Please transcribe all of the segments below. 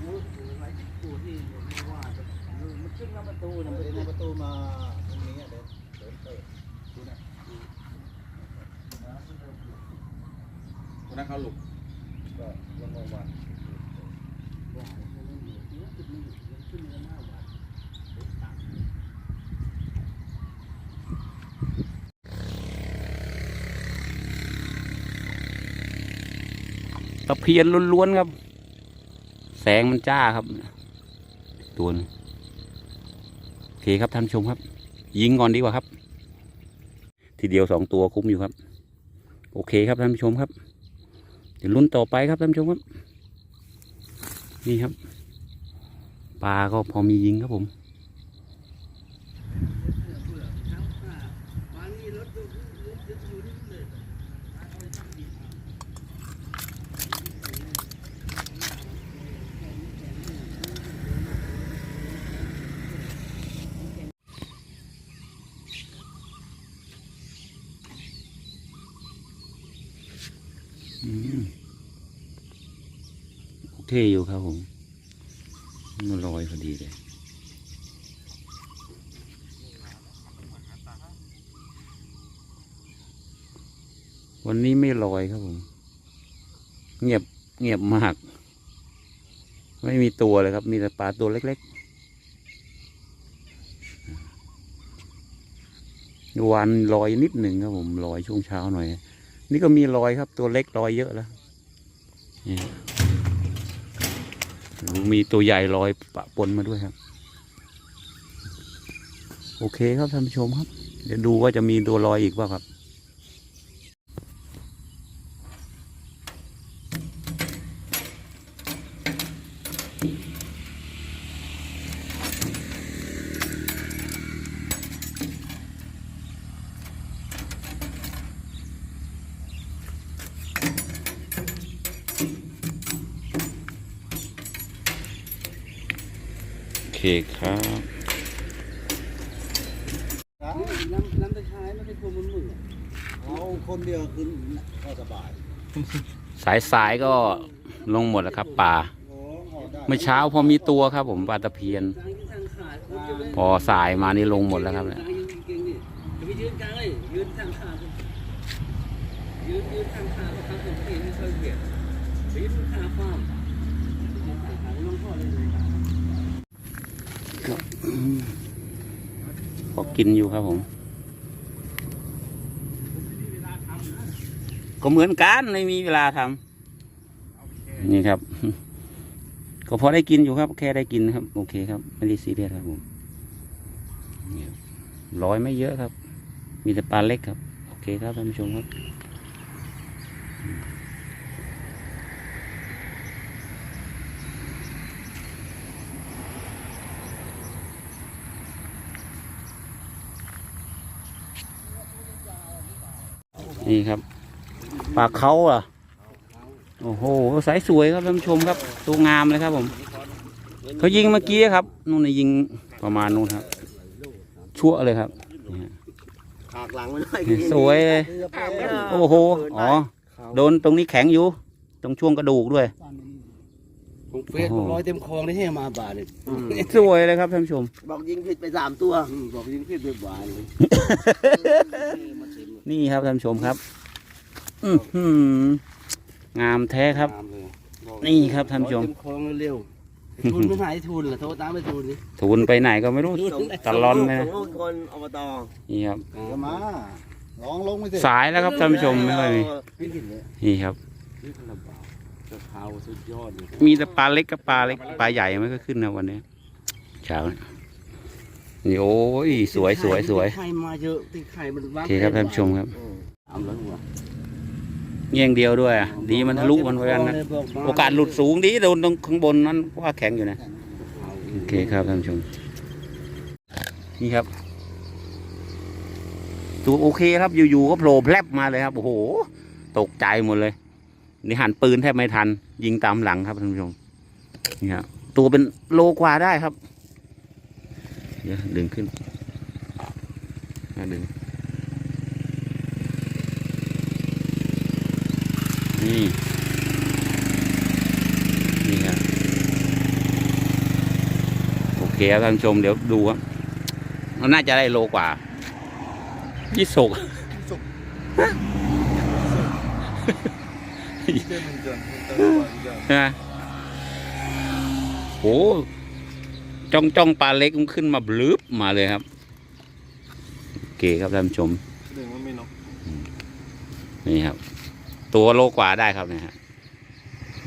คนนั้นเขาหลุกก็วันวันวันตะเพียนล้วนๆครับ แสงมันจ้าครับ ตัวหนึงโอเคครับท่านชมครับ ยิงก่อนดีกว่าครับ ทีเดียวสองตัวคุ้มอยู่ครับ โอเคครับท่านผู้ชมครับ เดี๋ยวลุ้นต่อไปครับท่านผู้ชมครับ นี่ครับปลาก็พอมียิงครับผม เคอยู่ครับผมมันลอยพอดีเลยวันนี้ไม่ลอยครับผม เงียบเงียบมาก ไม่มีตัวเลยครับ มีแต่ปลาตัวเล็กๆวันลอยนิดหนึ่งครับผมลอยช่วงเช้าหน่อย นี่ก็มีรอยครับ ตัวเล็กรอยเยอะแล้วนี่มีตัวใหญ่ลอยปะปนมาด้วยครับ โอเคครับท่านผู้ชมครับ เดี๋ยวดูว่าจะมีตัวลอยอีกป่าครับ เคครับน้ำน้ำตะไคร้ไม่เป็นคนมันมือเอาคนเดียวขึ้นก็สบาย สายสายก็ลงหมดแล้วครับปลาโอ้ออกได้เมื่อเช้าพอมีตัวครับ ผมปลาตะเพียน พอสายมานี่ลงหมดแล้วครับเนี่ยไปยืนกลางเลยยืนทางขายืนยืนทางขาก็ทางตรงนี้ไม่ค่อยเบียดไปยืนทางฟ้ามยืนทางขาลงพ่อเลย พอ กินอยู่ครับผม ก็เหมือนกันไม่มีเวลาทำนี่ครับ ก็พอได้กินอยู่ครับ แค่ได้กินครับ โอเคครับไม่ได้ซีเรียสครับผมร้อยไม่เยอะครับ มีแต่ปลาเล็กครับ โอเคครับท่านผู้ชมครับ นี่ครับปลาเขาอะ โอ้โหสายสวยครับท่านผู้ชมครับ ตัวงามเลยครับผม เขายิงเมื่อกี้ครับนู่นนะยิงประมาณนู่นครับ ชั่วเลยครับนี่ฮะขากหลังมันได้นี่สวยเลยโอ้โห อ๋อ โดนตรงนี้แข็งอยู่ ตรงช่วงกระดูกด้วยผมเฟซบอกร้อยเต็มคลองได้ให้มาบาทเลยสวยเลยครับท่านผู้ชม บอกยิงผิดไปสามตัว บอกยิงขึ้นด้วยบาทเลย นี่ครับท่านผู้ชมครับ อือหืองามแท้ครับ นี่ครับท่านผู้ชมเต็มคลองเร็วทุนไม่หายทุนเหรอโทรตามไม่ทุนนี่ทุนไปไหนก็ไม่รู้ตะลอนเลยส่นะงลูกคนอบตนี่ครับจะมาลองลงไปสิสายแล้วครับท่านผู้ชมไม่ค่อยมีไม่ผิดเลยนี่ครับนี่ขนาดบาทจะขาวสุดยอดเลยมีแต่ปลาเล็กกับปลาเล็กปลาใหญ่ไม่ก็ขึ้นนะวันนี้เช้าเนี่ย นี่โอ้ยสวยสวยสวยไข่มาเยอะติไข่มันโอวางเคครับท่านผู้ชมครับ เอาแล้วหัวเงี้ยงเดียวด้วยอะดีมันทะลุมันไว้กันนะโอกาสหลุดสูงดีโดนตรงข้างบนนั้นว่าแข็งอยู่นะโอเคครับท่านผู้ชมนี่ครับตัวโอเคครับอยู่ๆก็โผล่แพลบมาเลยครับโอ้โห ตกใจหมดเลย นี่หันปืนแทบไม่ทัน ยิงตามหลังครับท่านผู้ชมนี่ครับตัวเป็นโลกว่าได้ครับเดี๋ยวดึงขึ้นอะดึง นี่ นี่ครับเคครับท่านผู้ชมเดี๋ยวดูครับมันน่าจะได้โลกว่ายี่สกใช่ไหมโอ้ จ้องจ้องปลาเล็กมันขึ้นมาบลืบมาเลยครับโอเคครับท่านผู้ชมหนึ่งมันไม่นกนี่ครับ ตัวโลกว่าได้ครับเนะฮะ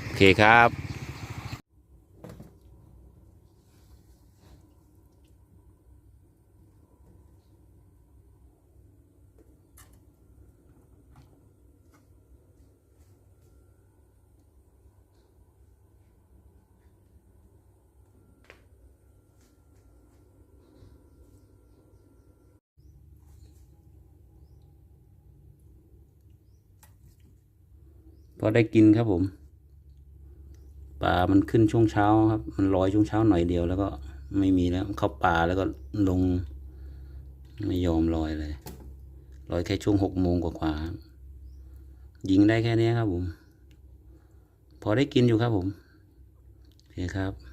โอเคครับ พอได้กินครับผมปลามันขึ้นช่วงเช้าครับ มันลอยช่วงเช้าหน่อยเดียวแล้วก็ไม่มีแล้วเข้าป่าแล้วก็ลง ไม่ยอมลอยเลยลอยแค่ช่วงหกโมงกว่าๆยิงได้แค่นี้ครับผม พอได้กินอยู่ครับผมโอเคครับ